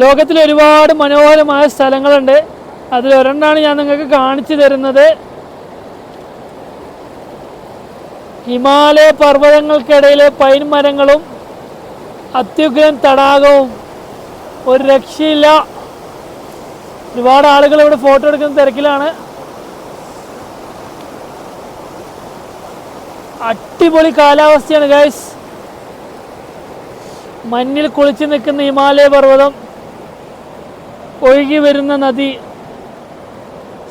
ലോകത്തിൽ ഒരുപാട് മനോഹരമായ സ്ഥലങ്ങളുണ്ട്. അതിലൊരെണ്ണാണ് ഞാൻ നിങ്ങൾക്ക് കാണിച്ചു തരുന്നത്. ഹിമാലയ പർവതങ്ങൾക്കിടയിലെ പൈൻ മരങ്ങളും അത്യുഗ്രൻ തടാകവും ഒരു രക്ഷയില്ല. ഒരുപാട് ആളുകൾ ഇവിടെ ഫോട്ടോ എടുക്കുന്ന തിരക്കിലാണ്. അടിപൊളി കാലാവസ്ഥയാണ് ഗൈസ് മഞ്ഞിൽ കുളിച്ച് നിൽക്കുന്ന ഹിമാലയ പർവതം. ഒഴുകി വരുന്ന നദി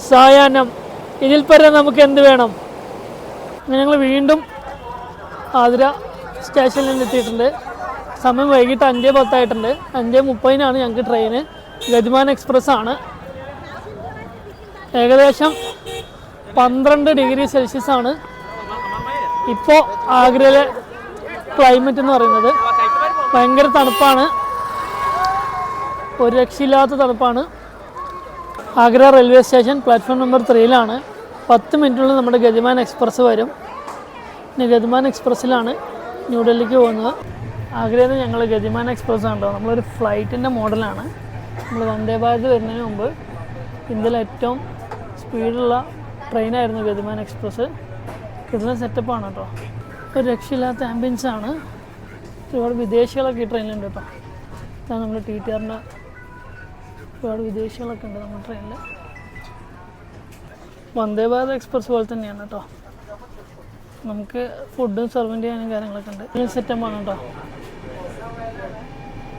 സായാഹ്നം. ഇതിൽ പരം നമുക്ക് എന്ത് വേണം? ഞങ്ങൾ വീണ്ടും ആതിര സ്റ്റേഷനിൽ എത്തിയിട്ടുണ്ട്. സമയം വൈകിട്ട് അഞ്ച് പത്തായിട്ടുണ്ട്. അഞ്ച് മുപ്പതിനാണ് ഞങ്ങൾക്ക് ട്രെയിന് ഗതിമാൻ എക്സ്പ്രസ് ആണ്. ഏകദേശം പന്ത്രണ്ട് ഡിഗ്രി സെൽഷ്യസ് ആണ്. ഇപ്പോൾ ആഗ്രയിലെ ക്ലൈമറ്റ് എന്ന് പറയുന്നത്. ഭയങ്കര തണുപ്പാണ്. ഒരു രക്ഷയില്ലാത്ത തണുപ്പാണ്. Agra railway station platform number ത്രീയിലാണ് പത്ത് മിനിറ്റിനുള്ളിൽ നമ്മുടെ ഗതിമാൻ എക്സ്പ്രസ് വരും. ഇനി ഗതിമാൻ എക്സ്പ്രസ്സിലാണ് ന്യൂഡൽഹിക്ക് പോകുന്നത്. ആഗ്രയിൽ നിന്ന് ഞങ്ങൾ ഗതിമാൻ എക്സ്പ്രസ് കേട്ടോ നമ്മളൊരു ഫ്ലൈറ്റിന്റെ മോഡലാണ് നമ്മൾ വന്ദേ ഭാരത് വരുന്നതിന് മുമ്പ് ഇന്ത്യയിലെ ഏറ്റവും സ്പീഡുള്ള ട്രെയിനായിരുന്നു ഗതിമാൻ എക്സ്പ്രസ് കിട്ടുന്ന സെറ്റപ്പാണ് കേട്ടോ ഒരു രക്ഷയില്ലാത്ത ആംബിയൻസ് ആണ്. ഒരുപാട് വിദേശികളൊക്കെ ഈ ട്രെയിനിലുണ്ട് കേട്ടോ ഇതാണ് നമ്മൾ ടി ടി ആറിന്റെ ഒരുപാട് വിദേശികളൊക്കെ ഉണ്ട് നമ്മുടെ ട്രെയിനിൽ വന്ദേ ഭാരത് എക്സ്പ്രസ് പോലെ തന്നെയാണ് കേട്ടോ നമുക്ക് ഫുഡും സെർവന്റ് ചെയ്യാനും കാര്യങ്ങളൊക്കെ ഉണ്ട്. സെറ്റപ്പാണ് കേട്ടോ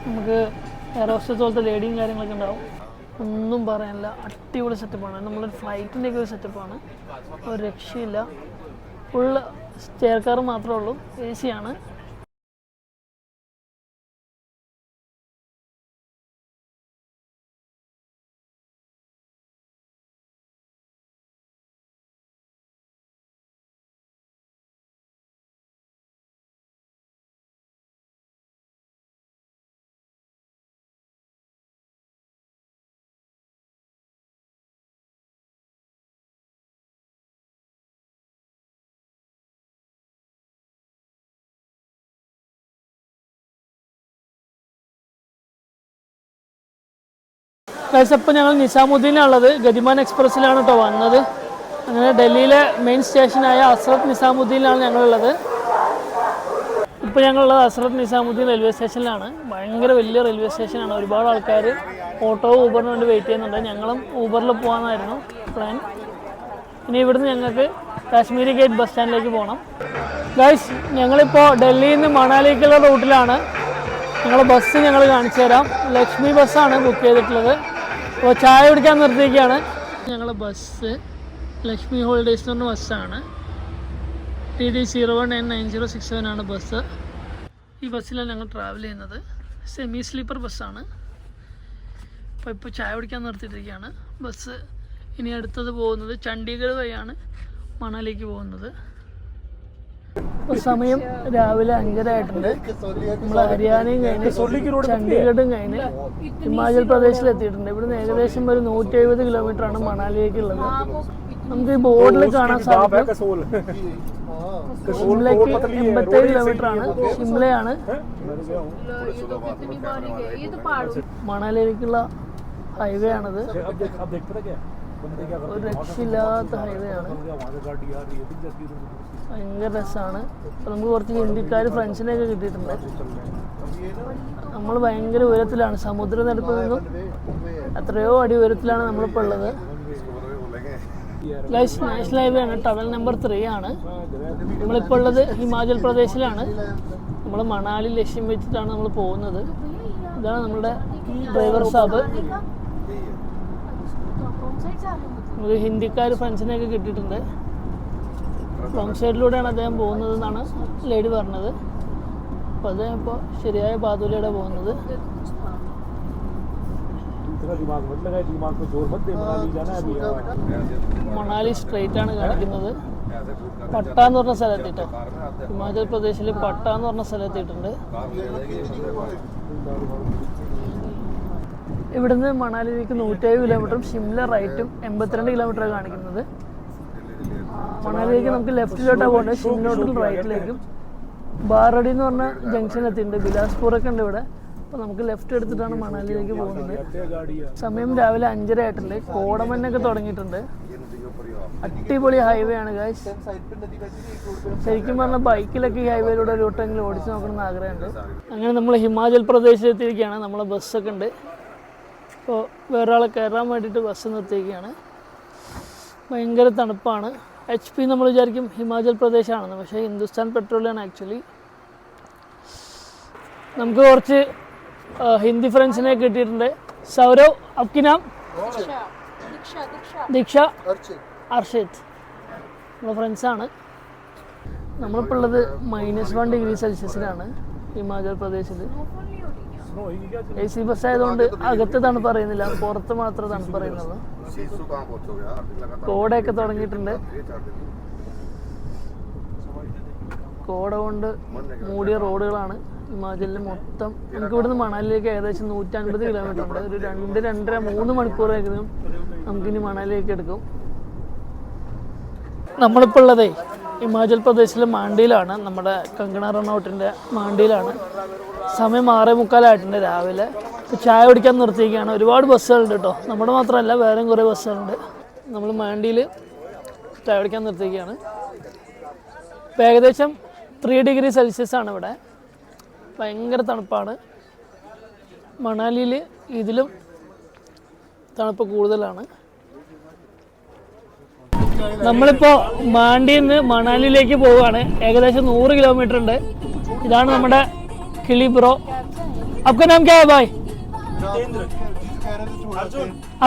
നമുക്ക് എയർ ഹോസ്റ്റസ് പോലത്തെ ലേഡിയും കാര്യങ്ങളൊക്കെ ഉണ്ടാവും. ഒന്നും പറയാനില്ല. അടിപൊളി സെറ്റപ്പാണ് നമ്മളൊരു ഫ്ലൈറ്റിന്റെ ഒക്കെ ഒരു സെറ്റപ്പാണ് ഒരു രക്ഷയില്ല. ഫുള്ള് ചെയർ കാർ മാത്രമേ ഉള്ളൂ. എ സി ആണ്. ഇപ്പോൾ ഞങ്ങൾ നിസാമുദ്ദീനാണുള്ളത് ഗതിമാൻ എക്സ്പ്രസ്സിലാണ് കേട്ടോ വന്നത്. അങ്ങനെ ഡൽഹിയിലെ മെയിൻ സ്റ്റേഷനായ അസ്രത് നിസാമുദ്ദീനിലാണ് ഞങ്ങളുള്ളത്. ഇപ്പോൾ ഞങ്ങളുള്ളത് അസ്രത് നിസാമുദ്ദീൻ റെയിൽവേ സ്റ്റേഷനിലാണ് ഭയങ്കര വലിയ റെയിൽവേ സ്റ്റേഷനാണ് ഒരുപാട് ആൾക്കാർ ഓട്ടോ ഊബറിന് വേണ്ടി വെയിറ്റ് ചെയ്യുന്നുണ്ട്. ഞങ്ങളും ഊബറിൽ പോകാമെന്നായിരുന്നു പ്ലാൻ ഇനി ഇവിടുന്ന് ഞങ്ങൾക്ക് കാശ്മീരി ഗേറ്റ് ബസ് സ്റ്റാൻഡിലേക്ക് പോകണം ഗൈസ് ഞങ്ങളിപ്പോൾ ഡൽഹിയിൽ നിന്ന് മണാലിക്കുള്ള റൂട്ടിലാണ് ഞങ്ങളുടെ ബസ് ഞങ്ങൾ കാണിച്ചു തരാം ലക്ഷ്മി ബസ്സാണ് ബുക്ക് ചെയ്തിട്ടുള്ളത്. അപ്പോൾ ചായ കുടിക്കാൻ നിർത്തിയിരിക്കുകയാണ്. ഞങ്ങൾ ബസ് ലക്ഷ്മി ഹോളിഡേയ്സ് എന്ന് പറഞ്ഞ ബസ്സാണ് T D zero one nine nine zero six seven ആണ് ബസ് ഈ ബസ്സിലാണ് ഞങ്ങൾ ട്രാവൽ ചെയ്യുന്നത്. സെമി സ്ലീപ്പർ ബസ്സാണ് അപ്പോൾ ഇപ്പോൾ ചായ കുടിക്കാൻ നിർത്തിയിട്ടിരിക്കുകയാണ് ബസ് ഇനി അടുത്തത് പോകുന്നത് ചണ്ഡീഗഡ് വഴിയാണ് മണാലിക്ക് പോകുന്നത്. സമയം രാവിലെ അഞ്ചര ആയിട്ടുണ്ട് നമ്മൾ ഹരിയാനയും കഴിഞ്ഞ് ചണ്ഡീഗഡും കഴിഞ്ഞ് ഹിമാചൽ പ്രദേശിൽ എത്തിയിട്ടുണ്ട്. ഇവിടുന്ന് ഏകദേശം ഒരു നൂറ്റി എഴുപത് കിലോമീറ്റർ ആണ് മണാലിയിലേക്ക് ഉള്ളത് നമുക്ക് ഈ ബോർഡിൽ കാണാൻ സാധിക്കും. ഷിംലയ്ക്ക് എൺപത്തേഴ് കിലോമീറ്റർ ആണ് ഷിംലയാണ് മണാലിയിലേക്കുള്ള ഹൈവേ ആണത്. ഒരു രക്ഷയില്ലാത്ത ഹൈവേ ആണ്. ഭയങ്കര രസമാണ് അപ്പോൾ നമുക്ക് കുറച്ച് ഹിന്ദിക്കാർ ഫ്രണ്ട്സിനെയൊക്കെ കിട്ടിയിട്ടുണ്ട്. നമ്മൾ ഭയങ്കര ഉയരത്തിലാണ്. സമുദ്രനിരപ്പിൽ നിന്നും എത്രയോ അടി ഉയരത്തിലാണ് നമ്മളിപ്പോൾ ഉള്ളത്. ഗൈസ് നാഷണൽ ഹൈവേ ആണ്. ടവൽ നമ്പർ ത്രീ ആണ്. നമ്മളിപ്പോൾ ഉള്ളത് ഹിമാചൽ പ്രദേശിലാണ്. നമ്മൾ മണാലി ലക്ഷ്യം വെച്ചിട്ടാണ് നമ്മൾ പോകുന്നത്. ഇതാണ് നമ്മുടെ ഡ്രൈവർ സാബ് നമുക്ക് ഹിന്ദിക്കാർ ഫ്രണ്ട്സിനെയൊക്കെ കിട്ടിയിട്ടുണ്ട്. റോങ് സൈഡിലൂടെയാണ് അദ്ദേഹം പോകുന്നത് എന്നാണ് ലേഡി പറഞ്ഞത്. അപ്പൊ അദ്ദേഹം ഇപ്പോൾ ശരിയായ പാതയിലൂടെ പോകുന്നത്. മണാലി സ്ട്രേറ്റ് ആണ് കാണിക്കുന്നത്. പട്ട എന്ന് പറഞ്ഞ സ്ഥലത്തിട്ടോ? ഹിമാചൽ പ്രദേശിൽ പട്ട എന്ന് പറഞ്ഞ സ്ഥലത്തിട്ടുണ്ട്. ഇവിടുന്ന് മണാലിയിലേക്ക് നൂറ്റേഴ് കിലോമീറ്ററും ഷിംല റൈറ്റും എൺപത്തിരണ്ട് കിലോമീറ്റർ കാണിക്കുന്നത്. മണാലിയിലേക്ക് നമുക്ക് ലെഫ്റ്റിലോട്ട് പോകേണ്ടത് ഷിന്നോട്ടിൽ റൈറ്റിലേക്കും ബാറടി എന്ന് പറഞ്ഞ ജംഗ്ഷൻ എത്തിയിട്ടുണ്ട് ബിലാസ്പൂർ ഒക്കെ ഉണ്ട് ഇവിടെ. അപ്പോൾ നമുക്ക് ലെഫ്റ്റ് എടുത്തിട്ടാണ് മണാലിയിലേക്ക് പോകുന്നത്. സമയം രാവിലെ അഞ്ചര ആയിട്ടുണ്ട്. കോടമന്നൊക്കെ തുടങ്ങിയിട്ടുണ്ട്. അടിപൊളി ഹൈവേ ആണ് ഗായ് ശരിക്കും പറഞ്ഞാൽ ബൈക്കിലൊക്കെ ഈ ഹൈവേയിലൂടെ ഒരു ഓടിച്ചു നോക്കണം എന്ന് ആഗ്രഹമുണ്ട്. അങ്ങനെ നമ്മൾ ഹിമാചൽ പ്രദേശിൽ എത്തിയിരിക്കുകയാണ് നമ്മളെ ബസ്സൊക്കെ ഉണ്ട്. അപ്പോൾ വേറെ കയറാൻ വേണ്ടിയിട്ട് ബസ് നിർത്തിയിരിക്കുകയാണ്. ഭയങ്കര തണുപ്പാണ്. എച്ച് പി നമ്മൾ വിചാരിക്കും ഹിമാചൽ പ്രദേശാണെന്ന്. പക്ഷേ ഹിന്ദുസ്ഥാൻ പെട്രോളിയാണ് ആക്ച്വലി നമുക്ക് കുറച്ച് ഹിന്ദി ഫ്രണ്ട്സിനെ കിട്ടിയിട്ടുണ്ട്. സൗരവ് അഫ്കിനാം ദീക്ഷ അർഷിത് നമ്മുടെ ഫ്രണ്ട്സാണ് നമ്മളിപ്പോൾ ഉള്ളത് മൈനസ് വൺ ഡിഗ്രി സെൽഷ്യസിലാണ് ഹിമാചൽ പ്രദേശിൽ എ സി ബസ് ആയതുകൊണ്ട് അകത്ത് തണുപ്പ് അറിയുന്നില്ല പുറത്ത് മാത്രം തണുപ്പ് അറിയുന്നുള്ളൂ കോടയൊക്കെ തുടങ്ങിയിട്ടുണ്ട്. കോട കൊണ്ട് മൂടിയ റോഡുകളാണ്. ഹിമാചലിൽ മൊത്തം നമുക്ക് ഇവിടുന്ന് മണാലിയിലേക്ക് ഏകദേശം നൂറ്റൻപത് കിലോമീറ്റർ ഉണ്ട്. ഒരു രണ്ട് രണ്ടര മൂന്ന് മണിക്കൂർ മണിക്കൂറേക്കും നമുക്കിനി മണാലിയിലേക്ക് എടുക്കും. നമ്മളിപ്പോൾ ഉള്ളതേ ഹിമാചൽ പ്രദേശിലെ മാണ്ടിയിലാണ് നമ്മുടെ കങ്കണ റണ്ണൌട്ടിന്റെ മാണ്ടിയിലാണ് സമയം ആറേ മുക്കാലായിട്ടുണ്ട് രാവിലെ. ചായ കുടിക്കാൻ നിർത്തിയിരിക്കുകയാണ്. ഒരുപാട് ബസ്സുകളുണ്ട് കേട്ടോ. നമ്മുടെ മാത്രമല്ല വേറെയും കുറേ ബസ്സുകളുണ്ട്. നമ്മൾ മാണ്ടിയിൽ ചായ കുടിക്കാൻ നിർത്തിയിരിക്കുകയാണ്. ഇപ്പോൾ ഏകദേശം ത്രീ ഡിഗ്രി സെൽഷ്യസ് ആണ് ഇവിടെ. ഭയങ്കര തണുപ്പാണ്. മണാലിയിൽ ഇതിലും തണുപ്പ് കൂടുതലാണ്. നമ്മളിപ്പോ മാണ്ടിയിൽ നിന്ന് മണാലിയിലേക്ക് പോവുകയാണ്. ഏകദേശം നൂറ് കിലോമീറ്റർ ഉണ്ട്. ഇതാണ് നമ്മുടെ കിളി ബ്രോ. അപ്പൊ നാം ക്യാ ബായ്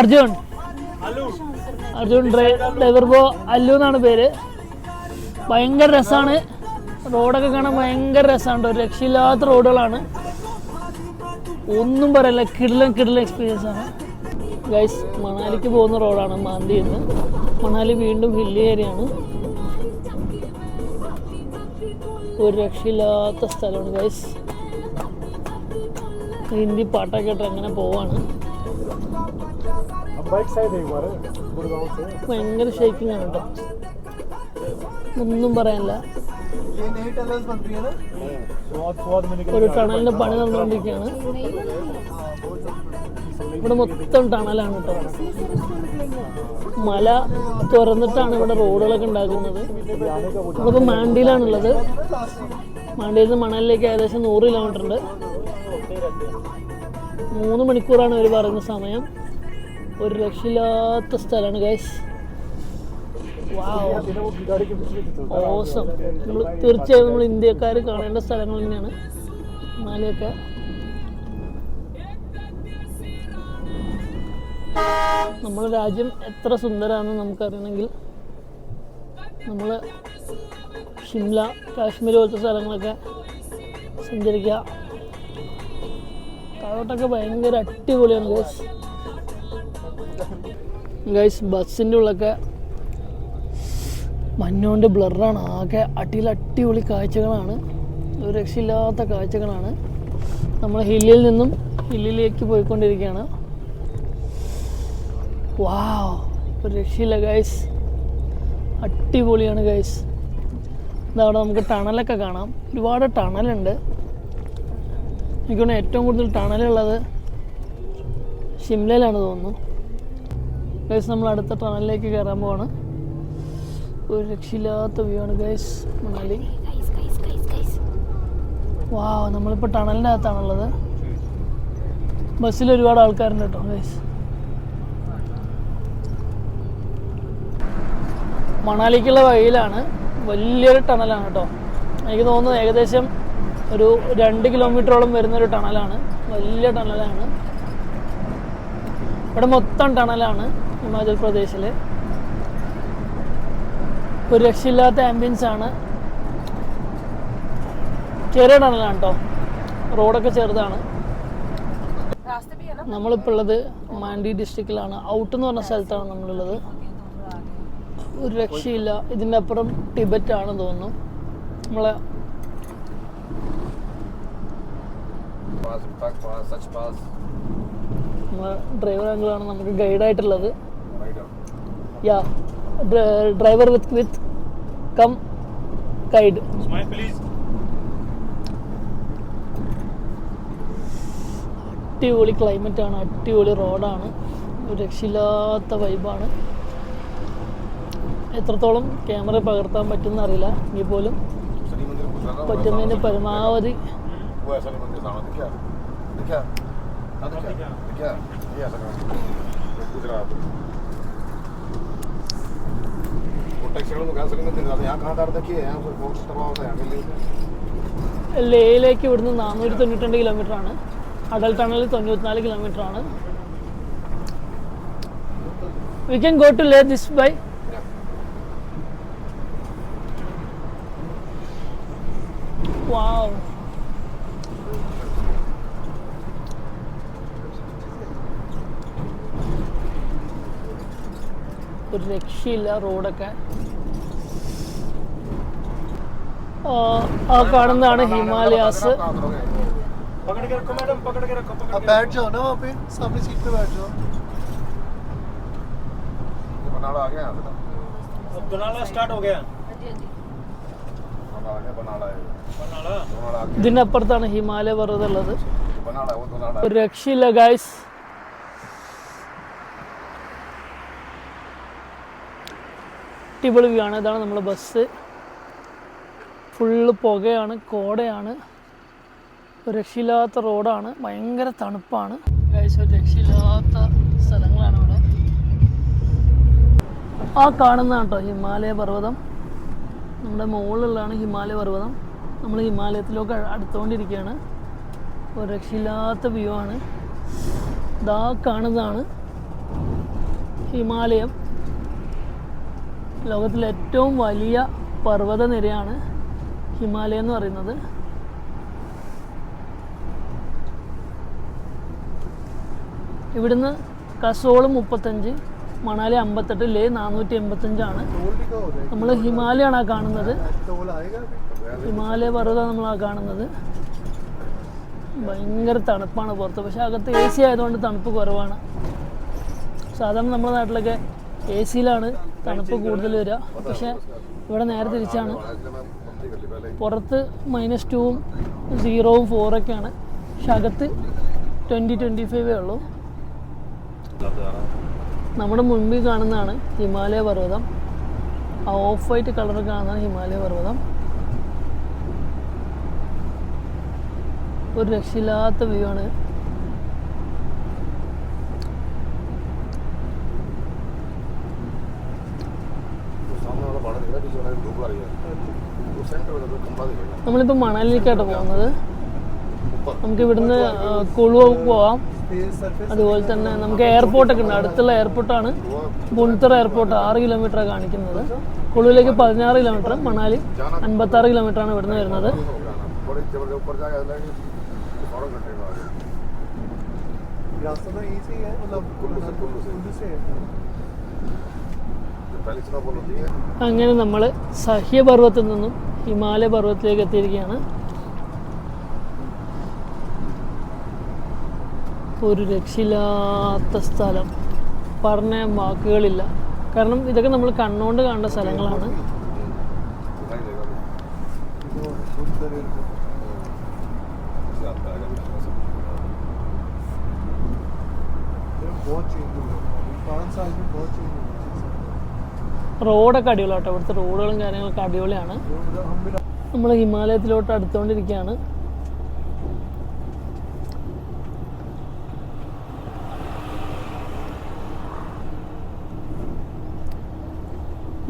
അർജുൻ. അർജുൻ ഡ്രൈവർ ബ്രോ അല്ലു എന്നാണ് പേര്. ഭയങ്കര രസമാണ് റോഡൊക്കെ കാണാൻ ഭയങ്കര രസമാണ് ഒരു രക്ഷയില്ലാത്ത റോഡുകളാണ്. ഒന്നും പറയല്ല കിടിലം കിടിലം എക്സ്പീരിയൻസ് ആണ്. ഗൈസ് മണാലിക്ക് പോകുന്ന റോഡാണ് മാന്തി എന്ന്. മണാലി വീണ്ടും ഹില്ലി ഏരിയയാണ് ഒരു രക്ഷയില്ലാത്ത സ്ഥലമാണ് ഗൈസ് ഹിന്ദി പാട്ടൊക്കെ ഇട്ട് അങ്ങനെ പോവാണ്. ഭയങ്കര ഷേക്കിംഗ് ആണ് കേട്ടോ ഒന്നും പറയാനില്ല. ഒരു ടണലിന്റെ പണി നടന്നുകൊണ്ടിരിക്കുകയാണ്. ഇവിടെ മൊത്തം ടണലാണ് കേട്ടോ. മല തുറന്നിട്ടാണ് ഇവിടെ റോഡുകളൊക്കെ ഉണ്ടാക്കുന്നത്. നമ്മളിപ്പോൾ മാണ്ടിയിലാണുള്ളത്. മാണ്ടിയിൽ നിന്ന് മണലിലേക്ക് ഏകദേശം നൂറ് കിലോമീറ്റർ ഉണ്ട്. മൂന്ന് മണിക്കൂറാണ് അവർ പറയുന്ന സമയം. ഒരു രക്ഷയില്ലാത്ത സ്ഥലമാണ് ഗൈസ് ഓസം നമ്മൾ തീർച്ചയായും നമ്മൾ ഇന്ത്യക്കാർ കാണേണ്ട സ്ഥലങ്ങൾ തന്നെയാണ്. മലയൊക്കെ നമ്മുടെ രാജ്യം എത്ര സുന്ദരമാണെന്ന് നമുക്കറിയണമെങ്കിൽ നമ്മൾ ഷിംല കാശ്മീർ പോലത്തെ സ്ഥലങ്ങളൊക്കെ സഞ്ചരിക്കുക. താഴോട്ടൊക്കെ ഭയങ്കര അടിപൊളിയാണ് ഗൈസ് ഗൈസ് ബസ്സിന്റെ ഉള്ളൊക്കെ മഞ്ഞുകൊണ്ട് ബ്ലറാണ് ആകെ അടിയിൽ അടിപൊളി കാഴ്ചകളാണ്. ഒരു രക്ഷയില്ലാത്ത കാഴ്ചകളാണ്. നമ്മൾ ഹില്ലിൽ നിന്നും ഹില്ലിലേക്ക് പോയിക്കൊണ്ടിരിക്കുകയാണ്. വാവ് ഒരു രക്ഷയില്ല ഗൈസ് അടിപൊളിയാണ് ഗൈസ് ഇതവിടെ നമുക്ക് ടണലൊക്കെ കാണാം. ഒരുപാട് ടണലുണ്ട്. എനിക്ക് തോന്നുന്നു ഏറ്റവും കൂടുതൽ ടണലുള്ളത് ഷിംലയിലാണ് തോന്നുന്നു. ഗൈസ് നമ്മൾ അടുത്ത ടണലിലേക്ക് കയറാൻ പോവാണ്. ഒരു രക്ഷയില്ലാത്ത വ്യൂ ആണ് ഗൈസ് മണാലി. വാ നമ്മളിപ്പോൾ ടണലിന്റെ അകത്താണുള്ളത്. ബസ്സിൽ ഒരുപാട് ആൾക്കാരുണ്ട് കേട്ടോ ഗൈസ് മണാലിക്കുള്ള വഴിയിലാണ്. വലിയൊരു ടണലാണ് കേട്ടോ. എനിക്ക് തോന്നുന്നത് ഏകദേശം ഒരു രണ്ട് കിലോമീറ്ററോളം വരുന്നൊരു ടണലാണ്. വലിയ ടണലാണ്. ഇവിടെ മൊത്തം ടണലാണ് ഹിമാചൽ പ്രദേശിൽ ഒരു രക്ഷയില്ലാത്ത ആംബിയൻസ് ആണ്. ചെറിയ ടണലാണ് കേട്ടോ. റോഡൊക്കെ ചെറുതാണ്. നമ്മളിപ്പോൾ ഉള്ളത് മാൻഡി ഡിസ്ട്രിക്റ്റിലാണ് ഔട്ട് എന്ന് പറഞ്ഞ സ്ഥലത്താണ് നമ്മളുള്ളത്. ഒരു രക്ഷയില്ല. ഇതിനപ്പുറം ടിബറ്റ് ആണ് തോന്നുന്നു. നമ്മളെ ഡ്രൈവർ അങ്കിളാണ് നമുക്ക് ഗൈഡായിട്ടുള്ളത് ya driver with with cum guide. അടിപൊളി ആണ്. അടിപൊളി റോഡാണ് രക്ഷയില്ലാത്ത വൈബാണ് എത്രത്തോളം ക്യാമറ പകർത്താൻ പറ്റുമെന്ന് അറിയില്ല. എങ്കിൽ പോലും പറ്റുന്നതിന് പരമാവധി ലേയിലേക്ക് ഇവിടുന്ന് നാനൂറ്റി തൊണ്ണൂറ്റി രണ്ട് കിലോമീറ്റർ ആണ് അടൽ ടണലിൽ തൊണ്ണൂറ്റിനാല് കിലോമീറ്റർ ആണ് we can go to Leh this by രക്ഷയില്ല റോഡൊക്കെ ആ, ആ കാണുന്നതാണ് ഹിമാലയാസ് पकड़ के रखो मैडम पकड़ के रखो पकड़ अब बैठ जाओ ना वहाँ पे सामने सीट पे बैठ जाओ बनाड़ा आ गया यहाँ से अब बनाना स्टार्ट हो गया बनाड़ा आ गया बनाड़ा है बनाना बनाड़ा आ गया ഇതിനപ്പുറത്താണ് ഹിമാലയ പർവ്വതം ഉള്ളത് बनाड़ा है वो बनाड़ा ഒരു രക്ഷയില്ല ഗായ്സ് അടിപൊളി വ്യൂ ആണ്. ഇതാണ് നമ്മുടെ ബസ് ഫുള്ള് പുകയാണ് കോടയാണ്. രക്ഷയില്ലാത്ത റോഡാണ് ഭയങ്കര തണുപ്പാണ്. രക്ഷയില്ലാത്ത സ്ഥലങ്ങളാണ് ഇവിടെ. ആ കാണുന്നതാണ് കേട്ടോ ഹിമാലയ പർവതം. നമ്മുടെ മുകളിലുള്ളതാണ് ഹിമാലയ പർവതം. നമ്മൾ ഹിമാലയത്തിലൊക്കെ അടുത്തുകൊണ്ടിരിക്കുകയാണ്. ഒരു രക്ഷയില്ലാത്ത വ്യൂ ആണ്. ഇതാ കാണുന്നതാണ് ഹിമാലയം. ലോകത്തിലെ ഏറ്റവും വലിയ പർവതനിരയാണ് ഹിമാലയം എന്ന് പറയുന്നത്. ഇവിടുന്ന് കസോൾ മുപ്പത്തഞ്ച് മണാലി അമ്പത്തെട്ട് ലേ നാനൂറ്റി എൺപത്തഞ്ചാണ് നമ്മൾ ഹിമാലയാണ് ആ കാണുന്നത്. ഹിമാലയ പർവത നമ്മൾ ആ കാണുന്നത്. ഭയങ്കര തണുപ്പാണ് പുറത്ത്. പക്ഷെ അകത്ത് എ സി ആയതുകൊണ്ട് തണുപ്പ് കുറവാണ്. സാധാരണ നമ്മുടെ നാട്ടിലൊക്കെ എ സിയിലാണ് തണുപ്പ് കൂടുതൽ വരിക. പക്ഷെ ഇവിടെ നേരെ തിരിച്ചാണ്. പുറത്ത് മൈനസ് ടുവും സീറോവും ഫോറൊക്കെയാണ് പക്ഷെ അകത്ത് ട്വന്റി ട്വന്റി ഫൈവേ ഉള്ളൂ. നമ്മുടെ മുൻപിൽ കാണുന്നതാണ് ഹിമാലയ പർവതം. ആ ഓഫ് വൈറ്റ് കളർ കാണുന്നതാണ് ഹിമാലയ പർവതം. ഒരു രക്ഷയില്ലാത്ത വ്യൂ ആണ്. നമ്മളിപ്പോൾ മണാലിലേക്കാട്ടോ പോകുന്നത് ऊपर നമുക്ക് ഇവിടുന്ന് ആ, കുളു പോവാം तेज सरफेस അതുപോലെ തന്നെ നമുക്ക് എയർപോർട്ടൊക്കെ ഉണ്ട് അടുത്തുള്ള എയർപോർട്ടാണ് वो ബുൺതറ എയർപോർട്ട് ആറ് കിലോമീറ്റർ കാണിക്കുന്നത് കുളുവിലേക്ക് പതിനാറ് കിലോമീറ്റർ മണാലി അൻപത്താറ് കിലോമീറ്റർ ആണ് ഇവിടുന്ന് വരുന്നത് हो गया ना बड़े जबरदस्त ऊपर जाके लगे फॉरेन कंट्री में आ गए रास्ता तो यहीं से ही है मतलब कुल्लू से- कुल्लू से। कुल्लू से है അങ്ങനെ നമ്മൾ സഹ്യപർവ്വത്തിൽ നിന്നും ഹിമാലയ പർവ്വതത്തിലേക്ക് എത്തിയിരിക്കുകയാണ് ഒരു രക്ഷയില്ലാത്ത സ്ഥലം പറഞ്ഞ വാക്കുകളില്ല കാരണം ഇതൊക്കെ നമ്മൾ കണ്ണുകൊണ്ട് കാണേണ്ട സ്ഥലങ്ങളാണ് दिखाई देगा अभी। वो उधर एयरपोर्ट इससे आता है अभी थोड़ा सा। बहुत चेंज हो गया अभी पाँच साल में बहुत चेंज हो गया റോഡൊക്കെ അടിപൊളിയാട്ടോ. ഇവിടുത്തെ റോഡുകളും കാര്യങ്ങളൊക്കെ അടിപൊളിയാണ്. നമ്മൾ ഹിമാലയത്തിലോട്ട് അടുത്തുകൊണ്ടിരിക്കുകയാണ്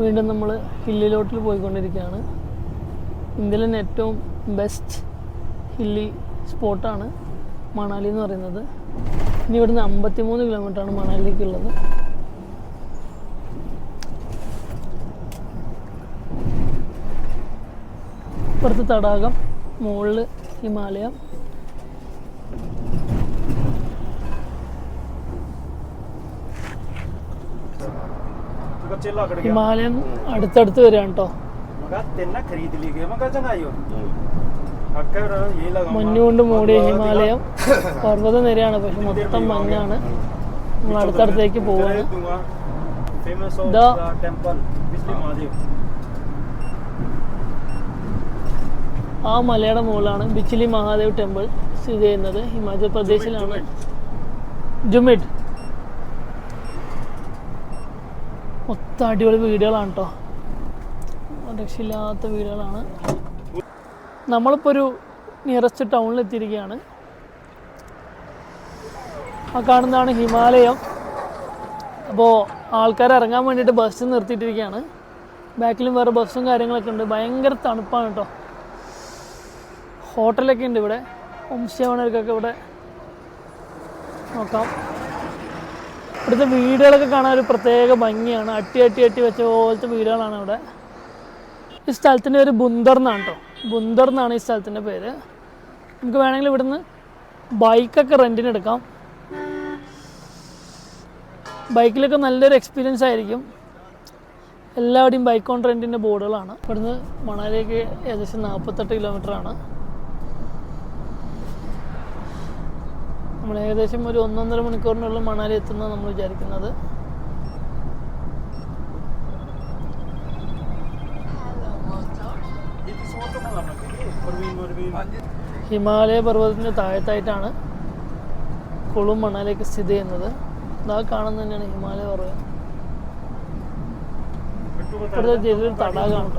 വീണ്ടും നമ്മൾ ഹില്ലിലോട്ട് പോയിക്കൊണ്ടിരിക്കുകയാണ് ഇന്ത്യയിലെ തന്നെ ഏറ്റവും ബെസ്റ്റ് ഹില്ലി സ്പോട്ടാണ് മണാലി എന്ന് പറയുന്നത്. ഇനി ഇവിടുന്ന് അമ്പത്തിമൂന്ന് കിലോമീറ്ററാണ് മണാലിക്കുള്ളത് അപ്പുറത്ത് തടാകം മുകളിൽ ഹിമാലയം. ഹിമാലയം അടുത്തടുത്ത് വരികയാണ് കേട്ടോ മഞ്ഞുകൊണ്ട് മൂടിയ ഹിമാലയം പർവത നിരയാണ് പക്ഷെ മൊത്തം മഞ്ഞാണ്. നമ്മൾ അടുത്തടുത്തേക്ക് പോവാണ്. ടെമ്പിൾ ആ മലയുടെ മുകളിലാണ് ബിച്ചിലി മഹാദേവ് ടെമ്പിൾ സ്ഥിതി ചെയ്യുന്നത്. ഹിമാചൽ പ്രദേശിലാണ്. ജുമിഡ് മൊത്തം അടിപൊളി വീടുകളാണ് കേട്ടോ രക്ഷയില്ലാത്ത വീടുകളാണ്. നമ്മളിപ്പോൾ ഒരു നിയറസ്റ്റ് ടൗണിൽ എത്തിയിരിക്കുകയാണ്. ആ കാണുന്നതാണ് ഹിമാലയം. അപ്പോൾ ആൾക്കാർ ഇറങ്ങാൻ വേണ്ടിയിട്ട് ബസ് നിർത്തിയിട്ടിരിക്കുകയാണ്. ബാക്കിലും വേറെ ബസ്സും കാര്യങ്ങളൊക്കെ ഉണ്ട്. ഭയങ്കര തണുപ്പാണ് കേട്ടോ ഹോട്ടലൊക്കെ ഉണ്ട് ഇവിടെ. വംശവണർക്കൊക്കെ ഇവിടെ. നോക്കാം. ഇവിടുത്തെ വീടുകളൊക്കെ കാണാൻ ഒരു പ്രത്യേക ഭംഗിയാണ്. അട്ടി അട്ടി അട്ടി വെച്ച പോലത്തെ വീടുകളാണ് ഇവിടെ. ഈ സ്ഥലത്തിന്റെ പേര് ബുന്ദർ എന്നാണ് കേട്ടോ ബുന്ദർ എന്നാണ് ഈ സ്ഥലത്തിന്റെ പേര്. നമുക്ക് വേണമെങ്കിൽ ഇവിടുന്ന് ബൈക്കൊക്കെ റെന്റിന് എടുക്കാം. ബൈക്കിലൊക്കെ നല്ലൊരു എക്സ്പീരിയൻസ് ആയിരിക്കും. എല്ലാവിടെയും ബൈക്ക് ഓൺ റെന്റിന്റെ ബോർഡുകളാണ്. ഇവിടുന്ന് മണാലിലേക്ക് ഏകദേശം നാൽപ്പത്തെട്ട് ആണ്. നമ്മൾ ഏകദേശം ഒരു ഒന്നൊന്നര മണിക്കൂറിനുള്ളിൽ മണാലി എത്തുന്ന നമ്മൾ വിചാരിക്കുന്നത്. ഹിമാലയ പർവതത്തിന്റെ താഴത്തായിട്ടാണ് കുളു മണാലിയൊക്കെ സ്ഥിതി ചെയ്യുന്നത്. ഇതാ കാണുന്നത് തന്നെയാണ് ഹിമാലയ പർവതം. ഇപ്പോഴത്തെ ചെറിയൊരു തടാകമാണ്.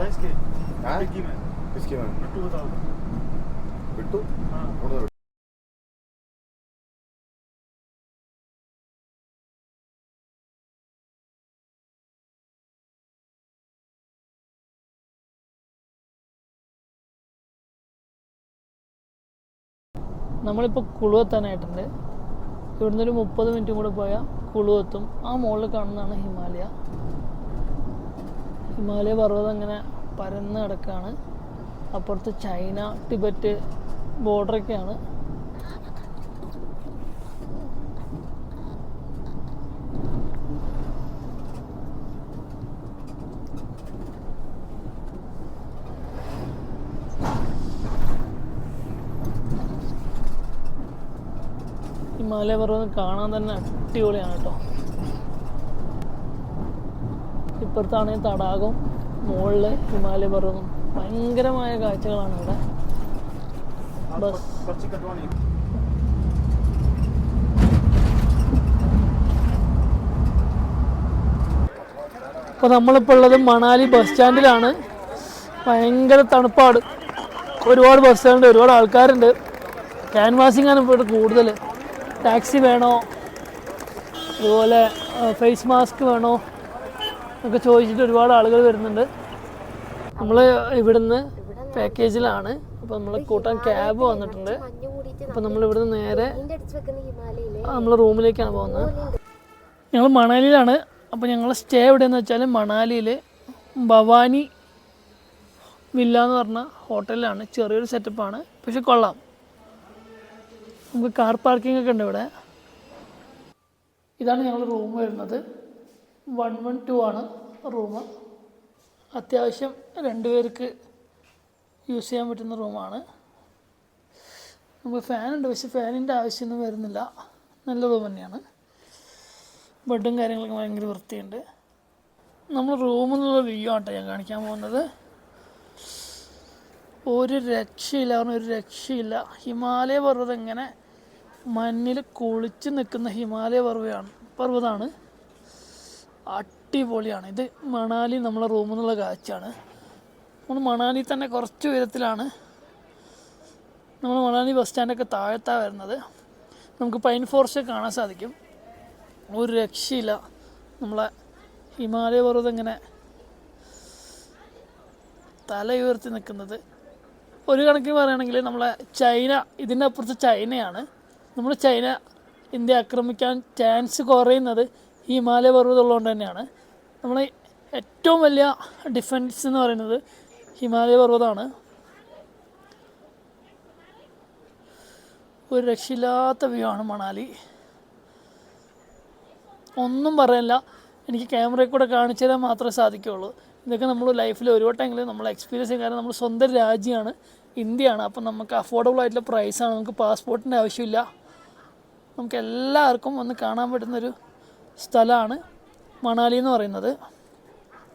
നമ്മളിപ്പോൾ കുളു എത്താനായിട്ടുണ്ട് ഇവിടുന്ന് ഒരു മുപ്പത് മിനിറ്റും കൂടെ പോയാൽ കുളു എത്തും. ആ മുകളിൽ കാണുന്നതാണ് ഹിമാലയ. ഹിമാലയ പർവതം അങ്ങനെ പരന്ന് കിടക്കുകയാണ് അപ്പുറത്ത് ചൈന ടിബറ്റ് ബോർഡറൊക്കെയാണ് മലപർവതം കാണാൻ തന്നെ അടിപൊളിയാണ് കേട്ടോ. ഇപ്പുറത്താണെങ്കിൽ തടാകം മുകളിൽ ഹിമാലയ പർവതം ഭയങ്കരമായ കാഴ്ചകളാണ് ഇവിടെ. ബസ്. അപ്പോൾ നമ്മളിപ്പോ ഉള്ളത് മണാലി ബസ് സ്റ്റാൻഡിലാണ്. ഭയങ്കര തണുപ്പാട് ഒരുപാട് ബസ് സ്റ്റാൻഡ് ഒരുപാട് ആൾക്കാരുണ്ട്. ക്യാൻവാസിംഗ് ആണ് ഇപ്പോൾ കൂടുതൽ ടാക്സി വേണോ? അതുപോലെ ഫേസ് മാസ്ക് വേണോ? എന്നൊക്കെ ചോദിച്ചിട്ട് ഒരുപാട് ആളുകൾ വരുന്നുണ്ട്. നമ്മൾ ഇവിടുന്ന് പാക്കേജിലാണ്. അപ്പോൾ നമ്മൾ കൂട്ടാൻ ക്യാബ് വന്നിട്ടുണ്ട്. അപ്പോൾ നമ്മൾ ഇവിടുന്ന് നേരെ നമ്മൾ റൂമിലേക്കാണ് പോകുന്നത്. ഞങ്ങൾ മണാലിയിലാണ്. അപ്പോൾ ഞങ്ങൾ സ്റ്റേ എവിടെയെന്ന് വെച്ചാൽ മണാലിയിൽ ഭവാനി വില്ല എന്ന് പറഞ്ഞ ഹോട്ടലിലാണ്. ചെറിയൊരു സെറ്റപ്പാണ്. പക്ഷെ കൊള്ളാം. നമുക്ക് കാർ പാർക്കിംഗ് ഒക്കെ ഉണ്ട് ഇവിടെ. ഇതാണ് ഞങ്ങളുടെ റൂം വരുന്നത്. വൺ വൺ ടു ആണ് റൂം അത്യാവശ്യം രണ്ടുപേർക്ക് യൂസ് ചെയ്യാൻ പറ്റുന്ന റൂമാണ് നമുക്ക് ഫാനുണ്ട് പക്ഷെ ഫാനിന്റെ ആവശ്യമൊന്നും വരുന്നില്ല. നല്ല റൂം തന്നെയാണ്. ബെഡും കാര്യങ്ങളൊക്കെ ഭയങ്കര വൃത്തിയുണ്ട്. നമ്മൾ റൂമിൽ നിന്നുള്ള വ്യൂ ആട്ടോ ഞാൻ കാണിക്കാൻ പോകുന്നത്. ഒരു രക്ഷയില്ല പറഞ്ഞ ഒരു രക്ഷയില്ല. ഹിമാലയ പർവതം ഇങ്ങനെ മഞ്ഞിൽ കുളിച്ച് നിൽക്കുന്ന ഹിമാലയ പർവതമാണ് പർവതമാണ് അടിപൊളിയാണ്. ഇത് മണാലി നമ്മളെ റൂമിൽ നിന്നുള്ള കാഴ്ചയാണ്. നമ്മൾ മണാലി തന്നെ കുറച്ച് ഉയരത്തിലാണ്. നമ്മൾ മണാലി ബസ് സ്റ്റാൻഡൊക്കെ താഴത്താണ് വരുന്നത്. നമുക്ക് പൈൻ ഫോറസ്റ്റ് കാണാൻ സാധിക്കും. ഒരു രക്ഷയില്ല. നമ്മളെ ഹിമാലയ പർവതം ഇങ്ങനെ തല ഉയർത്തി നിൽക്കുന്നത്. ഒരു കണക്കിന് പറയുകയാണെങ്കിൽ നമ്മളെ ചൈന ഇതിന്റെ അപ്പുറത്ത് ചൈനയാണ്. നമ്മൾ ചൈന ഇന്ത്യ ആക്രമിക്കാൻ ചാൻസ് കുറയുന്നത് ഈ ഹിമാലയ പർവതം ഉള്ളതുകൊണ്ട് തന്നെയാണ്. നമ്മളെ ഏറ്റവും വലിയ ഡിഫൻസ് എന്ന് പറയുന്നത് ഹിമാലയ പർവതമാണ്. ഒരു രക്ഷയില്ലാത്ത വ്യൂ ആണ് മണാലി. ഒന്നും പറയാനില്ല എനിക്ക് ക്യാമറയിൽ കൂടെ കാണിച്ചു തരാൻ മാത്രമേ സാധിക്കുകയുള്ളൂ. ഇതൊക്കെ നമ്മൾ ലൈഫിൽ ഒരു വട്ടമെങ്കിലും നമ്മൾ എക്സ്പീരിയൻസ് ചെയ്യും കാരണം നമ്മൾ സ്വന്തം രാജ്യമാണ്. ഇന്ത്യയാണ്. അപ്പം നമുക്ക് അഫോർഡബിൾ ആയിട്ടുള്ള പ്രൈസാണ് നമുക്ക് പാസ്പോർട്ടിന്റെ ആവശ്യമില്ല. നമുക്ക് എല്ലാവർക്കും ഒന്ന് കാണാൻ പറ്റുന്നൊരു സ്ഥലമാണ് മണാലി എന്ന് പറയുന്നത്.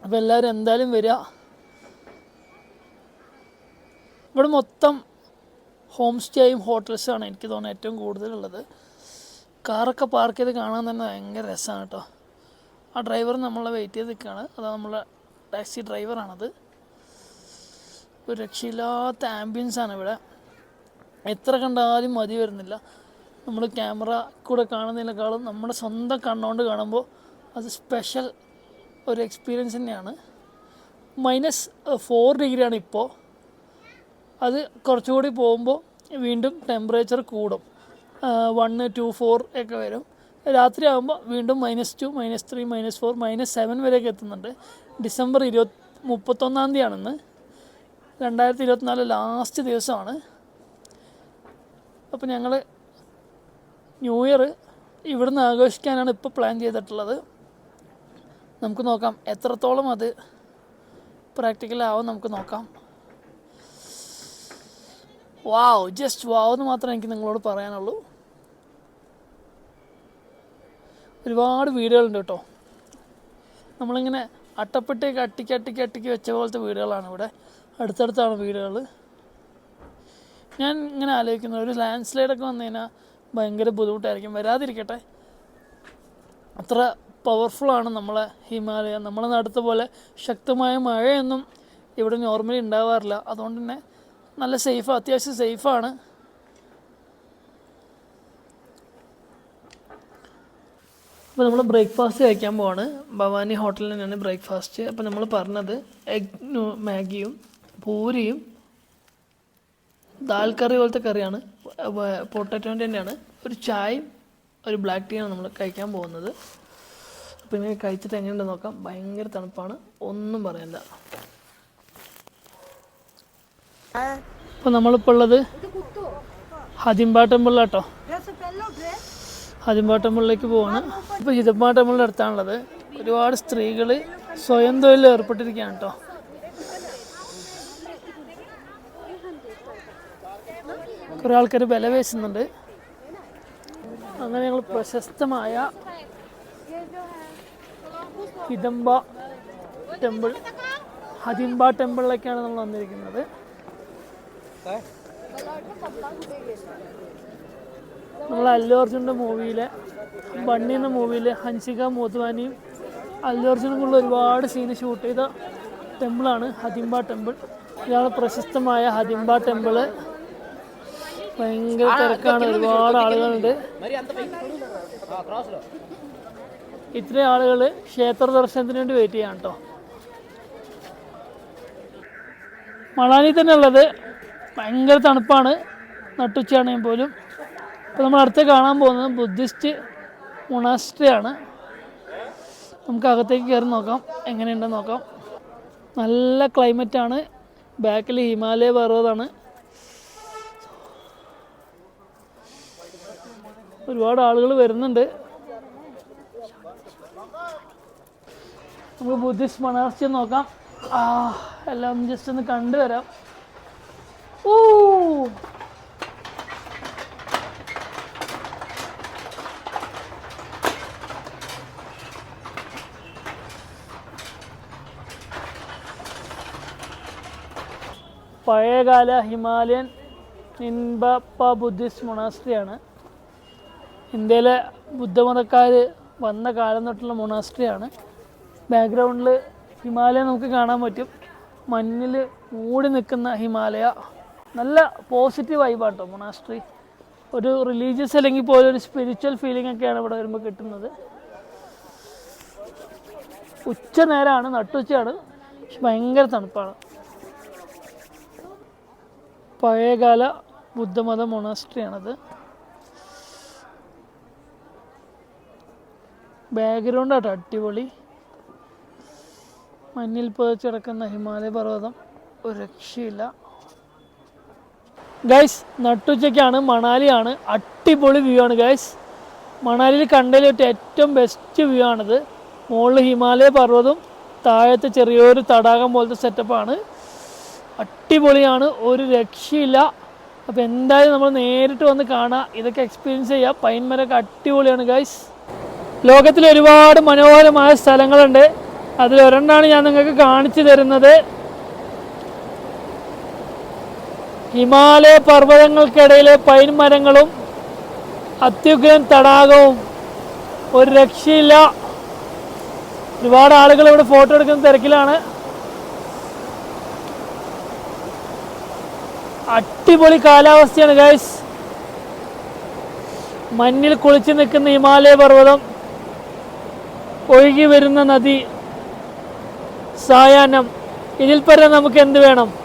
അപ്പോൾ എല്ലാവരും എന്തായാലും വരിക. ഇവിടെ മൊത്തം ഹോം സ്റ്റേയും ഹോട്ടൽസാണ് എനിക്ക് തോന്നുന്നത് ഏറ്റവും കൂടുതലുള്ളത്. കാറൊക്കെ പാർക്ക് ചെയ്ത് കാണാൻ തന്നെ ഭയങ്കര രസമാണ് കേട്ടോ. ആ ഡ്രൈവർ നമ്മളെ വെയിറ്റ് ചെയ്ത് നിൽക്കുകയാണ്. അത് നമ്മളെ ടാക്സി ഡ്രൈവറാണത് ഒരു രക്ഷയില്ലാത്ത ആണ് ഇവിടെ. എത്ര കണ്ടാലും മതി വരുന്നില്ല. നമ്മൾ ക്യാമറ കൂടെ കാണുന്നതിനേക്കാളും നമ്മുടെ സ്വന്തം കണ്ണുകൊണ്ട് കാണുമ്പോൾ അത് സ്പെഷ്യൽ ഒരു എക്സ്പീരിയൻസ് തന്നെയാണ്. മൈനസ് ഫോർ ഡിഗ്രിയാണ് ഇപ്പോൾ അത് കുറച്ചുകൂടി പോകുമ്പോൾ വീണ്ടും ടെമ്പറേച്ചർ കൂടും. വണ്ണ് ടു ഫോർ ഒക്കെ വരും. രാത്രി ആകുമ്പോൾ വീണ്ടും minus two minus three minus four minus seven വരെയൊക്കെ എത്തുന്നുണ്ട്. ഡിസംബർ ഇരുപത്തി മുപ്പത്തൊന്നാം തീയതിയാണെന്ന്. രണ്ടായിരത്തി ഇരുപത്തിനാല് ലാസ്റ്റ് ദിവസമാണ്. അപ്പോൾ ഞങ്ങൾ ന്യൂ ഇയർ ഇവിടുന്ന് ആഘോഷിക്കാനാണ് ഇപ്പോൾ പ്ലാൻ ചെയ്തിട്ടുള്ളത്. നമുക്ക് നോക്കാം എത്രത്തോളം അത് പ്രാക്ടിക്കലാവും നമുക്ക് നോക്കാം. വാവ് ജസ്റ്റ് വാവ് എന്ന് മാത്രമേ എനിക്ക് നിങ്ങളോട് പറയാനുള്ളൂ. ഒരുപാട് വീടുകളുണ്ട് കേട്ടോ. നമ്മളിങ്ങനെ അട്ടപ്പെട്ടി അട്ടിക്ക് വെച്ച പോലത്തെ വീടുകളാണ് ഇവിടെ. അടുത്തടുത്താണ് വീടുകൾ ഞാൻ ഇങ്ങനെ ആലോചിക്കുന്നത് ഒരു ലാൻഡ് സ്ലൈഡൊക്കെ വന്നു കഴിഞ്ഞാൽ ഭയങ്കര ബുദ്ധിമുട്ടായിരിക്കും. വരാതിരിക്കട്ടെ. അത്ര പവർഫുള്ളാണ് നമ്മളെ ഹിമാലയ. നമ്മളെ നാട്ടിലത്തെ പോലെ ശക്തമായ മഴയൊന്നും ഇവിടെ നോർമലി ഉണ്ടാവാറില്ല. അതുകൊണ്ട് തന്നെ നല്ല സേഫ് അത്യാവശ്യം സേഫാണ് അപ്പോൾ നമ്മൾ ബ്രേക്ക്ഫാസ്റ്റ് കഴിക്കാൻ പോവാണ്. ഭവാനി ഹോട്ടലിൽ തന്നെയാണ് ബ്രേക്ക്ഫാസ്റ്റ് അപ്പോൾ നമ്മൾ പറഞ്ഞത് എഗ് മാഗിയും പൂരിയും ദാൽ കറി പോലത്തെ കറിയാണ് പൊട്ടറ്റോന്റെ തന്നെയാണ്. ഒരു ചായയും ഒരു ബ്ലാക്ക് ടീയാണ് നമ്മൾ കഴിക്കാൻ പോകുന്നത്. പിന്നെ കഴിച്ചിട്ട് എങ്ങനെയുണ്ട് നോക്കാം. ഭയങ്കര തണുപ്പാണ്. ഒന്നും പറയണ്ട. അപ്പോൾ നമ്മളിപ്പോൾ ഉള്ളത് ഹതിമ്പ ടെമ്പിളിലാട്ടോ ഹതിമ്പ ടെമ്പിളിലേക്ക് പോവാണ്. ഇപ്പോൾ ഹിതമ്പ ടെമ്പിളിന്റെ അടുത്താണുള്ളത്. ഒരുപാട് സ്ത്രീകൾ സ്വയം തൊഴിലിൽ ഏർപ്പെട്ടിരിക്കുകയാണ് കേട്ടോ കുറേ ആൾക്കാർ വില വേശുന്നുണ്ട് അങ്ങനെ ഞങ്ങൾ പ്രശസ്തമായ ഹിതംബ ടെമ്പിൾ ഹതിംബ ടെമ്പിളിലേക്കാണ് നമ്മൾ വന്നിരിക്കുന്നത്. നമ്മൾ അല്ലു അർജുന്റെ മൂവിയിലെ ബണ്ണി എന്ന മൂവിയിലെ ഹൻസിക മോദ്വാനിയും അല്ലു അർജുനും കൂടെ ഒരുപാട് സീന് ഷൂട്ട് ചെയ്ത ടെമ്പിളാണ് ഹതിംബ ടെമ്പിൾ. ഇതാണ് പ്രശസ്തമായ ഹതിംബ ടെമ്പിൾ. ഭയങ്കര തിരക്കാണ്. ഒരുപാട് ആളുകളുണ്ട് ഇത്രയും ആളുകൾ ക്ഷേത്ര ദർശനത്തിന് വേണ്ടി വെയിറ്റ് ചെയ്യാം കേട്ടോ മണാലി തന്നെ ഉള്ളത്. ഭയങ്കര തണുപ്പാണ്. നട്ടുച്ചയാണെങ്കിൽ പോലും. ഇപ്പോൾ നമ്മൾ അടുത്ത് കാണാൻ പോകുന്നത് ബുദ്ധിസ്റ്റ് മൊണാസ്ട്രി ആണ്. നമുക്ക് അകത്തേക്ക് കയറി നോക്കാം. എങ്ങനെയുണ്ടെന്ന് നോക്കാം. നല്ല ക്ലൈമറ്റാണ് ബാക്കിൽ ഹിമാലയ പർവതമാണ്. ഒരുപാട് ആളുകൾ വരുന്നുണ്ട്. നമുക്ക് ബുദ്ധിസ്റ്റ് മണാർച്ചി നോക്കാം. ആ എല്ലാം ജസ്റ്റ് ഒന്ന് കണ്ടുവരാം ഓ പഴയകാല ഹിമാലയൻ ഇൻബപ്പ ബുദ്ധിസ്റ്റ് മൊണാസ്ട്രിയാണ്. ഇന്ത്യയിലെ ബുദ്ധമതക്കാർ വന്ന കാലം തൊട്ടുള്ള മൊണാസ്ട്രിയാണ് ബാക്ക്ഗ്രൗണ്ടിൽ ഹിമാലയ നമുക്ക് കാണാൻ പറ്റും. മഞ്ഞിൽ മൂടി നിൽക്കുന്ന ഹിമാലയ. നല്ല പോസിറ്റീവ് വൈബാണ് കേട്ടോ മൊണാസ്ട്രി ഒരു റിലീജിയസ് അല്ലെങ്കിൽ പോലും ഒരു സ്പിരിച്വൽ ഫീലിംഗ് ഒക്കെയാണ് ഇവിടെ വരുമ്പോൾ കിട്ടുന്നത്. ഉച്ച നേരമാണ് നട്ടുച്ചയാണ്. പക്ഷെ ഭയങ്കര തണുപ്പാണ്. പഴയകാല ബുദ്ധമത മൊണാസ്ട്രിയാണത് ബാക്ക്ഗ്രൗണ്ട് ആട്ടോ അടിപൊളി. മഞ്ഞിൽ പുതച്ചിടക്കുന്ന ഹിമാലയ പർവതം. ഒരു രക്ഷയില്ല. ഗൈസ് നട്ടുച്ചയ്ക്കാണ് മണാലിയാണ്. അടിപൊളി വ്യൂ ആണ് ഗൈസ് മണാലിയിൽ കണ്ടതിൽ വെച്ച് ഏറ്റവും ബെസ്റ്റ് വ്യൂ ആണിത്. മുകളിൽ ഹിമാലയ പർവതം താഴത്തെ ചെറിയൊരു തടാകം പോലത്തെ സെറ്റപ്പാണ് അടിപൊളിയാണ് ഒരു രക്ഷയില്ല. അപ്പോൾ എന്തായാലും നമ്മൾ നേരിട്ട് വന്ന് കാണാം. ഇതൊക്കെ എക്സ്പീരിയൻസ് ചെയ്യുക പൈൻമരൊക്കെ അടിപൊളിയാണ് ഗൈസ് ലോകത്തിൽ ഒരുപാട് മനോഹരമായ സ്ഥലങ്ങളുണ്ട്. അതിൽ ഒരെണ്ണമാണ് ഞാൻ നിങ്ങൾക്ക് കാണിച്ചു തരുന്നത്. ഹിമാലയ പർവതങ്ങൾക്കിടയിലെ പൈൻ മരങ്ങളും അത്യുഗ്രൻ തടാകവും ഒരു രക്ഷയില്ല. ഒരുപാട് ആളുകൾ ഇവിടെ ഫോട്ടോ എടുക്കുന്ന തിരക്കിലാണ്. അടിപൊളി കാലാവസ്ഥയാണ് ഗൈസ് മഞ്ഞിൽ കുളിച്ചു നിൽക്കുന്ന ഹിമാലയ പർവതം. ഒഴുകി വരുന്ന നദി സായാഹ്നം. ഇതിൽ നമുക്ക് എന്ത് വേണം?